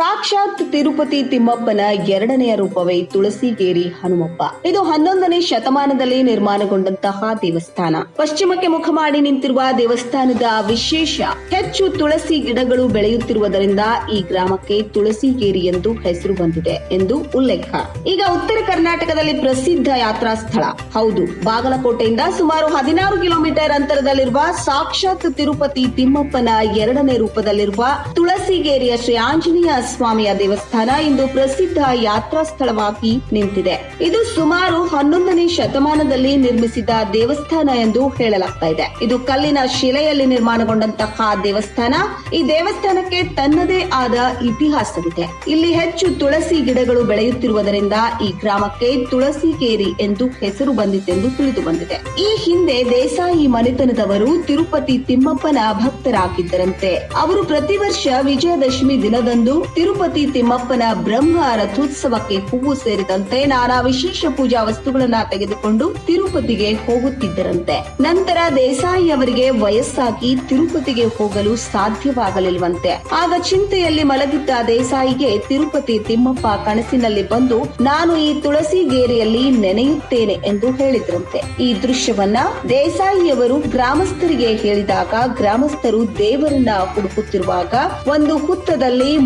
só ಸಾಕ್ಷಾತ್ ತಿರುಪತಿ ತಿಮ್ಮಪ್ಪನ ಎರಡನೆಯ ರೂಪವೇ ತುಳಸಿಗೇರಿ ಹನುಮಪ್ಪ. ಇದು ಹನ್ನೊಂದನೇ ಶತಮಾನದಲ್ಲಿ ನಿರ್ಮಾಣಗೊಂಡಂತಹ ದೇವಸ್ಥಾನ. ಪಶ್ಚಿಮಕ್ಕೆ ಮುಖ ಮಾಡಿ ನಿಂತಿರುವ ದೇವಸ್ಥಾನದ ವಿಶೇಷ ಹೆಚ್ಚು ತುಳಸಿ ಗಿಡಗಳು ಬೆಳೆಯುತ್ತಿರುವುದರಿಂದ ಈ ಗ್ರಾಮಕ್ಕೆ ತುಳಸಿಗೇರಿ ಎಂದು ಹೆಸರು ಬಂದಿದೆ ಎಂದು ಉಲ್ಲೇಖ. ಈಗ ಉತ್ತರ ಕರ್ನಾಟಕದಲ್ಲಿ ಪ್ರಸಿದ್ಧ ಯಾತ್ರಾ ಸ್ಥಳ. ಹೌದು, ಬಾಗಲಕೋಟೆಯಿಂದ ಸುಮಾರು ಹದಿನಾರು ಕಿಲೋಮೀಟರ್ ಅಂತರದಲ್ಲಿರುವ ಸಾಕ್ಷಾತ್ ತಿರುಪತಿ ತಿಮ್ಮಪ್ಪನ ಎರಡನೇ ರೂಪದಲ್ಲಿರುವ ತುಳಸಿಗೇರಿಯ ಶ್ರೀ ಆಂಜನೇಯ ಸ್ವಾಮಿಯ ದೇವಸ್ಥಾನ ಇಂದು ಪ್ರಸಿದ್ಧ ಯಾತ್ರಾ ಸ್ಥಳವಾಗಿ ನಿಂತಿದೆ. ಇದು ಸುಮಾರು ಹನ್ನೊಂದನೇ ಶತಮಾನದಲ್ಲಿ ನಿರ್ಮಿಸಿದ ದೇವಸ್ಥಾನ ಎಂದು ಹೇಳಲಾಗ್ತಾ ಇದೆ. ಇದು ಕಲ್ಲಿನ ಶಿಲೆಯಲ್ಲಿ ನಿರ್ಮಾಣಗೊಂಡಂತಹ ದೇವಸ್ಥಾನ. ಈ ದೇವಸ್ಥಾನಕ್ಕೆ ತನ್ನದೇ ಆದ ಇತಿಹಾಸವಿದೆ. ಇಲ್ಲಿ ಹೆಚ್ಚು ತುಳಸಿ ಗಿಡಗಳು ಬೆಳೆಯುತ್ತಿರುವುದರಿಂದ ಈ ಗ್ರಾಮಕ್ಕೆ ತುಳಸಿ ಕೇರಿ ಎಂದು ಹೆಸರು ಬಂದಿತೆಂದು ತಿಳಿದು ಬಂದಿದೆ. ಈ ಹಿಂದೆ ದೇಸಾಯಿ ಮನೆತನದವರು ತಿರುಪತಿ ತಿಮ್ಮಪ್ಪನ ಭಕ್ತರಾಗಿದ್ದರಂತೆ. ಅವರು ಪ್ರತಿ ವರ್ಷ ವಿಜಯದಶಮಿ ದಿನದಂದು ತಿರುಪತಿ ತಿಮ್ಮಪ್ಪನ ಬ್ರಹ್ಮ ರಥೋತ್ಸವಕ್ಕೆ ಹೂವು ಸೇರಿದಂತೆ ನಾನಾ ವಿಶೇಷ ಪೂಜಾ ವಸ್ತುಗಳನ್ನ ತೆಗೆದುಕೊಂಡು ತಿರುಪತಿಗೆ ಹೋಗುತ್ತಿದ್ದರಂತೆ. ನಂತರ ದೇಸಾಯಿ ಅವರಿಗೆ ವಯಸ್ಸಾಗಿ ತಿರುಪತಿಗೆ ಹೋಗಲು ಸಾಧ್ಯವಾಗಲಿಲ್ವಂತೆ ಆಗ ಚಿಂತೆಯಲ್ಲಿ ಮಲಗಿದ್ದ ದೇಸಾಯಿಗೆ ತಿರುಪತಿ ತಿಮ್ಮಪ್ಪ ಕನಸಿನಲ್ಲಿ ಬಂದು, ನಾನು ಈ ತುಳಸಿ ಗೇರಿಯಲ್ಲಿ ನೆನೆಯುತ್ತೇನೆ ಎಂದು ಹೇಳಿದ್ರಂತೆ. ಈ ದೃಶ್ಯವನ್ನ ದೇಸಾಯಿಯವರು ಗ್ರಾಮಸ್ಥರಿಗೆ ಹೇಳಿದಾಗ ಗ್ರಾಮಸ್ಥರು ದೇವರನ್ನ ಹುಡುಕುತ್ತಿರುವಾಗ ಒಂದು ಹುತ್ತದಲ್ಲಿ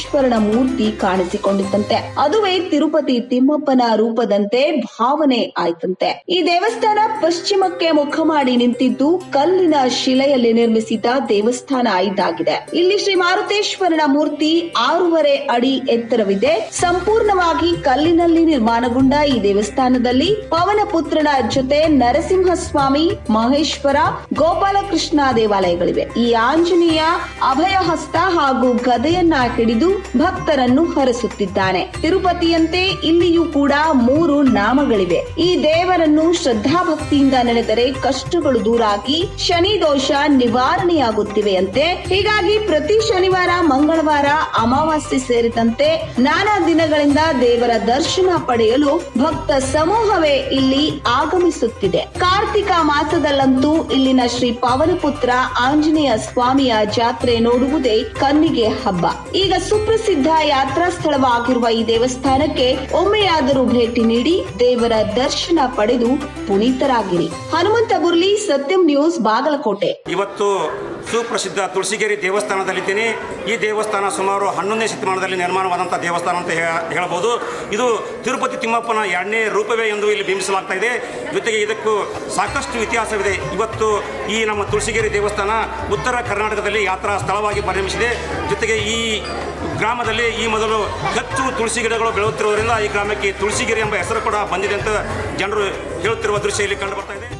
ಮಾರುತೇಶ್ವರನ ಮೂರ್ತಿ ಕಾಣಿಸಿಕೊಂಡಿತ್ತಂತೆ ಅದುವೇ ತಿರುಪತಿ ತಿಮ್ಮಪ್ಪನ ರೂಪದಂತೆ ಭಾವನೆ ಆಯ್ತಂತೆ. ಈ ದೇವಸ್ಥಾನ ಪಶ್ಚಿಮಕ್ಕೆ ಮುಖ ಮಾಡಿ ನಿಂತಿದ್ದು ಕಲ್ಲಿನ ಶಿಲೆಯಲ್ಲಿ ನಿರ್ಮಿಸಿದ ದೇವಸ್ಥಾನ ಇದಾಗಿದೆ. ಇಲ್ಲಿ ಶ್ರೀ ಮಾರುತೇಶ್ವರನ ಮೂರ್ತಿ ಆರೂವರೆ ಅಡಿ ಎತ್ತರವಿದೆ. ಸಂಪೂರ್ಣವಾಗಿ ಕಲ್ಲಿನಲ್ಲಿ ನಿರ್ಮಾಣಗೊಂಡ ಈ ದೇವಸ್ಥಾನದಲ್ಲಿ ಪವನ ಪುತ್ರನ ಜೊತೆ ನರಸಿಂಹಸ್ವಾಮಿ, ಮಹೇಶ್ವರ, ಗೋಪಾಲಕೃಷ್ಣ ದೇವಾಲಯಗಳಿವೆ. ಈ ಆಂಜನೇಯ ಅಭಯ ಹಸ್ತ ಹಾಗೂ ಗದೆಯನ್ನ ಹಿಡಿದು ಭಕ್ತರನ್ನು ಹರಸುತ್ತಿದ್ದಾನೆ. ತಿರುಪತಿಯಂತೆ ಇಲ್ಲಿಯೂ ಕೂಡ ಮೂರು ನಾಮಗಳಿವೆ. ಈ ದೇವರನ್ನು ಶ್ರದ್ಧಾಭಕ್ತಿಯಿಂದ ನೆನೆದರೆ ಕಷ್ಟಗಳು ದೂರಾಗಿ ಶನಿ ದೋಷ ನಿವಾರಣೆಯಾಗುತ್ತಿವೆಯಂತೆ. ಹೀಗಾಗಿ ಪ್ರತಿ ಶನಿವಾರ, ಮಂಗಳವಾರ, ಅಮಾವಾಸ್ಯೆ ಸೇರಿದಂತೆ ನಾನಾ ದಿನಗಳಿಂದ ದೇವರ ದರ್ಶನ ಪಡೆಯಲು ಭಕ್ತ ಸಮೂಹವೇ ಇಲ್ಲಿ ಆಗಮಿಸುತ್ತಿದೆ. ಕಾರ್ತಿಕ ಮಾಸದಲ್ಲಂತೂ ಇಲ್ಲಿನ ಶ್ರೀ ಪವನಪುತ್ರ ಆಂಜನೇಯ ಸ್ವಾಮಿಯ ಜಾತ್ರೆ ನೋಡುವುದೇ ಕಣ್ಣಿಗೆ ಹಬ್ಬ. ಈಗ ಸುಪ್ರಸಿದ್ಧ ಯಾತ್ರಾ ಸ್ಥಳವಾಗಿರುವ ಈ ದೇವಸ್ಥಾನಕ್ಕೆ ಒಮ್ಮೆಯಾದರೂ ಭೇಟಿ ನೀಡಿ ದೇವರ ದರ್ಶನ ಪಡೆದು ಪುನೀತರಾಗಿರಿ. ಹನುಮಂತ ಬುರ್ಲಿ ಸತ್ಯಂ ನ್ಯೂಸ್, ಬಾಗಲಕೋಟೆ. ಇವತ್ತು ಸುಪ್ರಸಿದ್ಧ ತುಳಸಿಗೇರಿ ದೇವಸ್ಥಾನದಲ್ಲಿದ್ದೀನಿ. ಈ ದೇವಸ್ಥಾನ ಸುಮಾರು ಹನ್ನೊಂದನೇ ಶತಮಾನದಲ್ಲಿ ನಿರ್ಮಾಣವಾದಂಥ ದೇವಸ್ಥಾನ ಅಂತ ಹೇಳಬಹುದು. ಇದು ತಿರುಪತಿ ತಿಮ್ಮಪ್ಪನ ಎರಡನೇ ರೂಪವೇ ಎಂದು ಇಲ್ಲಿ ಬಿಂಬಿಸಲಾಗ್ತಾ ಇದೆ. ಜೊತೆಗೆ ಇದಕ್ಕೂ ಸಾಕಷ್ಟು ಇತಿಹಾಸವಿದೆ. ಇವತ್ತು ಈ ನಮ್ಮ ತುಳಸಿಗೇರಿ ದೇವಸ್ಥಾನ ಉತ್ತರ ಕರ್ನಾಟಕದಲ್ಲಿ ಯಾತ್ರಾ ಸ್ಥಳವಾಗಿ ಪರಿಣಮಿಸಿದೆ. ಜೊತೆಗೆ ಈ ಗ್ರಾಮದಲ್ಲಿ ಈ ಮೊದಲು ಹೆಚ್ಚು ತುಳಸಿ ಗಿಡಗಳು ಬೆಳೆಯುತ್ತಿರುವುದರಿಂದ ಈ ಗ್ರಾಮಕ್ಕೆ ತುಳಸಿಗಿರಿ ಎಂಬ ಹೆಸರು ಕೂಡ ಬಂದಿದೆ ಅಂತ ಜನರು ಹೇಳುತ್ತಿರುವ ದೃಶ್ಯ ಇಲ್ಲಿ ಕಂಡುಬರ್ತಾ ಇದೆ.